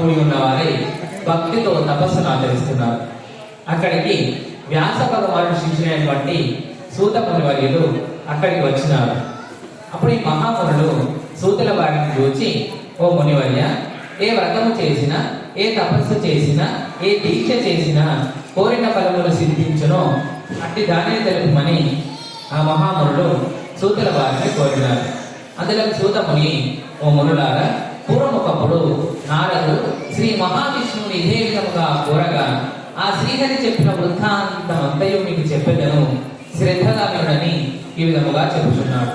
కూడి ఉన్నవారై భక్తితో తపస్సును ఆచరిస్తున్నారు. అక్కడికి వ్యాస భగవాను శిష్యులైనటువంటి సూత మునివర్యులు అక్కడికి వచ్చినారు. అప్పుడు ఈ మహామునులు సూతుల వారిని చూచి ఓ మునివర్య ఏ వ్రతము చేసినా ఏ తపస్సు చేసినా ఏ దీక్ష చేసినా కోరిన ఫలములు సిద్ధించునో అట్టి దానిని తెలుపమని ఆ మహామునులు సూతుల వారిని కోరినారు. అందులో సూతముని ఓ మునులారా పూర్వముఖప్పుడు నారదు శ్రీ మహావిష్ణువుని ఇదే విధముగా కోరగా ఆ శ్రీహరి చెప్పిన వృత్తాంతం అంతయు మీకు చెప్పేదను. శ్రద్ధగా వినని ఈ విధముగా చెబుతున్నాడు.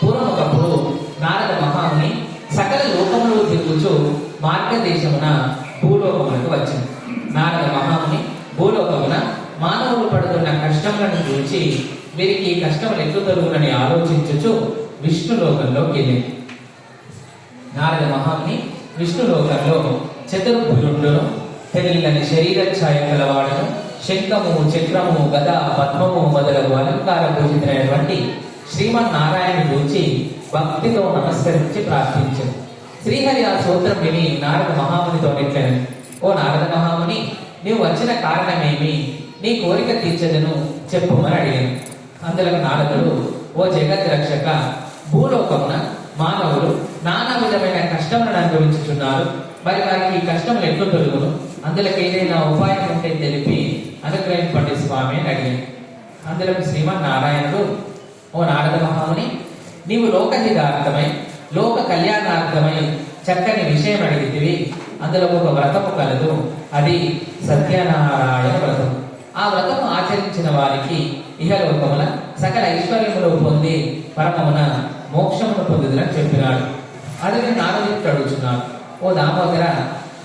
పూర్వముఖప్పుడు నారద మహాముని సకల లోకములు తిరుగుచు మార్గదేశమున భూలోకములకు వచ్చింది. నారద మహాముని భూలోకమున మానవులు పడుతున్న కష్టములను చూచి వీరికి ఈ కష్టములు ఎక్కువ తరుగునని ఆలోచించుచు విష్ణు లోకంలోకి వెళ్ళింది. నారద మహాముని విష్ణు లోకంలో చతుర్భుజుండును తెల్లని శరీర ఛాయ కలవాడును శంఖము చక్రము గద పద్మము మొదలగు అలంకార పూజితమైనటువంటి శ్రీమన్నారాయణ గురించి భక్తితో నమస్కరించి ప్రార్థించారు శ్రీహరి ఆ సూత్రం విని నారద మహామునితో నెట్టాను ఓ నారద మహాముని నీవు వచ్చిన కారణమేమి? నీ కోరిక తీర్చదను చెప్పుమని అడిగాను. అందులో నారదుడు ఓ జగత్ రక్షక భూలోకమున మానవులు నానా విధమైన కష్టములను అనుభవించుచున్నారు మరి వారికి ఈ కష్టములు ఎట్లు తొలుగును? అందులోకి ఏదైనా ఉపాయం ఉంటే తెలిపి అనుగ్రహింపండి స్వామి అని అడిగాను. అందులో శ్రీమన్నారాయణుడు ఓ నారద మహాముని నీవు లోకహితార్థమై లోక కళ్యాణార్థమై చక్కని విషయం అడిగితివి. అందులో ఒక వ్రతము కలదు. అది సత్యనారాయణ వ్రతం. ఆ వ్రతము ఆచరించిన వారికి ఇహలోకముల సకల ఐశ్వర్యములు పొంది పరమమున మోక్షమును పొందుదని చెప్పినాడు. అడిగి నారదుడు అడుగుతున్నాడు ఓ దామోదర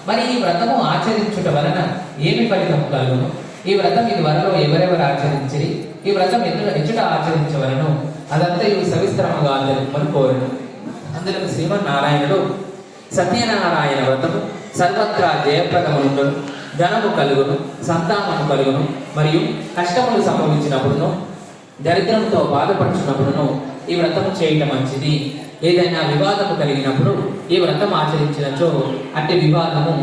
మరి ఈ వ్రతము ఆచరించుట వలన ఏమి ఫలితం కలుగును? ఈ వ్రతం ఇది వరలో ఎవరెవరు ఆచరించిరి? ఈ వ్రతం ఎదుట ఎచ్చుట ఆచరించవలను? అదంతా ఇవి సవిస్తరముగా తెలుపమని కోరును. అందులో శ్రీమన్నారాయణుడు సత్యనారాయణ వ్రతము సర్వత్రా జయప్రదముండును ధనము కలుగును సంతానము కలుగును మరియు కష్టములు సంభవించినప్పుడును దరిద్రంతో బాధపడుచున్నప్పుడును ఈ వ్రతము చేయటం మంచిది. ఏదైనా వివాదము కలిగినప్పుడు ఈ వ్రతం ఆచరించినచో అట్టి వివాదము